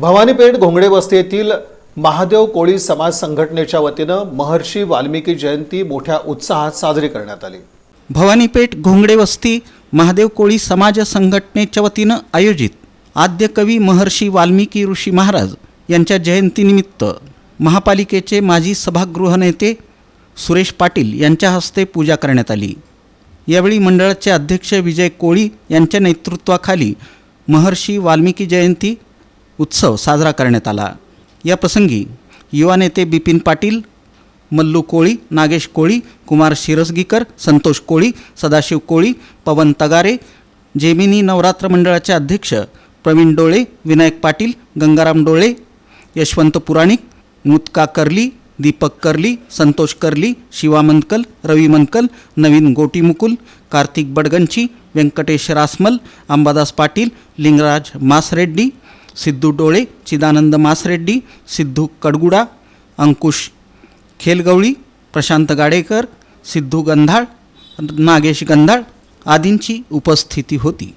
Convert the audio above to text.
भवानीपेठ घोंगडे वस्ती येथील महादेव कोळी समाज संघटनेच्या वतीनं महर्षी वाल्मिकी जयंती मोठ्या उत्साहात साजरी करण्यात आली. भवानीपेठ घोंगडे वस्ती महादेव कोळी समाज संघटनेच्या वतीनं आयोजित आद्य कवी महर्षी वाल्मिकी ऋषी महाराज यांच्या जयंतीनिमित्त महापालिकेचे माजी सभागृह नेते सुरेश पाटील यांच्या हस्ते पूजा करण्यात आली. यावेळी मंडळाचे अध्यक्ष विजय कोळी यांच्या नेतृत्वाखाली महर्षी वाल्मिकी जयंती उत्सव साजरा करण्यात आला. या प्रसंगी युवा नेते बिपिन पाटील मल्लू कोळी नागेश कोळी कुमार शिरसगीकर संतोष कोळी सदाशिव कोळी पवन तगारे जेमिनी नवरात्र मंडळाचे अध्यक्ष प्रवीण डोळे विनायक पाटील गंगाराम डोळे यशवंत पुराणिक मुतका कर्ली दीपक कर्ली संतोष कर्ली शिवा मनकल रवी मनकल नवीन गोटी मुकुल कार्तिक बडगंची व्यंकटेश रासमल अंबादास पाटील लिंगराज मासरेड्डी सिद्धू डोळे चिदानंद मासरेड्डी सिद्धू कडगुडा अंकुश खेलगवळी प्रशांत गाडेकर सिद्धू गंधाळ नागेश गंधाळ आदींची उपस्थिती होती